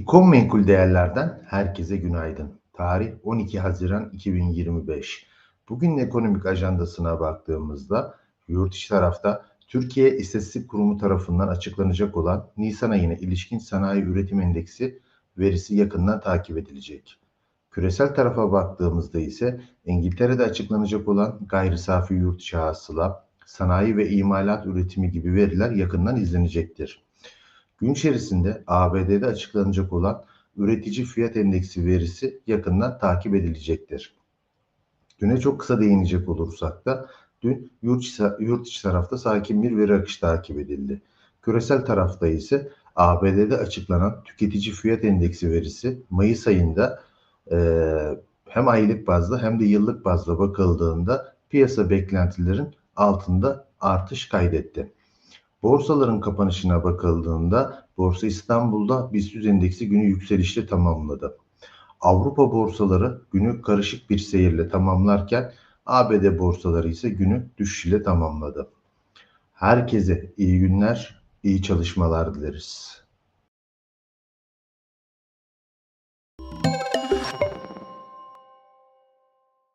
İkon menkul değerlerden herkese günaydın. Tarih 12 Haziran 2025. Bugün ekonomik ajandasına baktığımızda yurt içi tarafta Türkiye İstatistik Kurumu tarafından açıklanacak olan Nisan ayına ilişkin sanayi üretim endeksi verisi yakından takip edilecek. Küresel tarafa baktığımızda ise İngiltere'de açıklanacak olan gayri safi yurt içi hasıla, sanayi ve imalat üretimi gibi veriler yakından izlenecektir. Gün içerisinde ABD'de açıklanacak olan üretici fiyat endeksi verisi yakından takip edilecektir. Düne çok kısa değinecek olursak da dün yurt yurt içi tarafta sakin bir veri akışı takip edildi. Küresel tarafta ise ABD'de açıklanan tüketici fiyat endeksi verisi Mayıs ayında e, hem aylık bazda hem de yıllık bazda bakıldığında piyasa beklentilerin altında artış kaydetti. Borsaların kapanışına bakıldığında Borsa İstanbul'da BIST endeksi günü yükselişle tamamladı. Avrupa borsaları günü karışık bir seyirle tamamlarken ABD borsaları ise günü düşüş ile tamamladı. Herkese iyi günler, iyi çalışmalar dileriz.